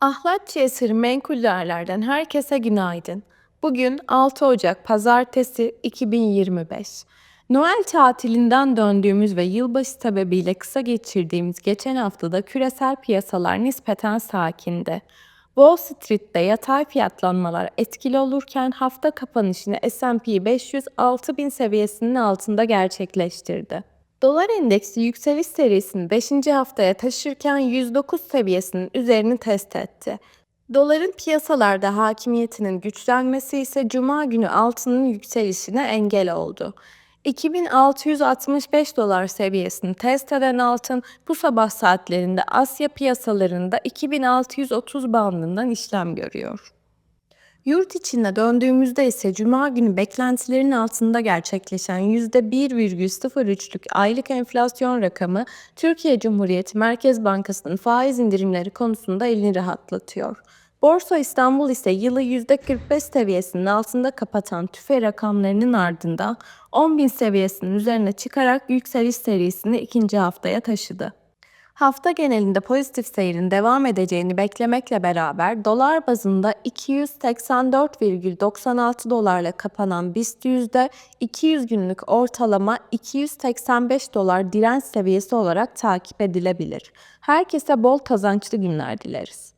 Ahlatçı esiri menkullerden herkese günaydın. Bugün 6 Ocak Pazartesi 2025. Noel tatilinden döndüğümüz ve yılbaşı sebebiyle kısa geçirdiğimiz geçen haftada küresel piyasalar nispeten sakindi. Wall Street'te yatay fiyatlanmalar etkili olurken hafta kapanışını S&P 500 6000 seviyesinin altında gerçekleştirdi. Dolar endeksi yükseliş serisini 5. haftaya taşırken 109 seviyesinin üzerini test etti. Doların piyasalarda hakimiyetinin güçlenmesi ise cuma günü altının yükselişine engel oldu. 2665 dolar seviyesini test eden altın bu sabah saatlerinde Asya piyasalarında 2630 bandından işlem görüyor. Yurt içine döndüğümüzde ise cuma günü beklentilerin altında gerçekleşen %1,03'lük aylık enflasyon rakamı Türkiye Cumhuriyeti Merkez Bankası'nın faiz indirimleri konusunda elini rahatlatıyor. Borsa İstanbul ise yılı %45 seviyesinin altında kapatan tüfe rakamlarının ardından 10.000 seviyesinin üzerine çıkarak yükseliş serisini ikinci haftaya taşıdı. Hafta genelinde pozitif seyrin devam edeceğini beklemekle beraber dolar bazında 284,96 dolarla kapanan BIST yüzde 200 günlük ortalama 285 dolar direnç seviyesi olarak takip edilebilir. Herkese bol kazançlı günler dileriz.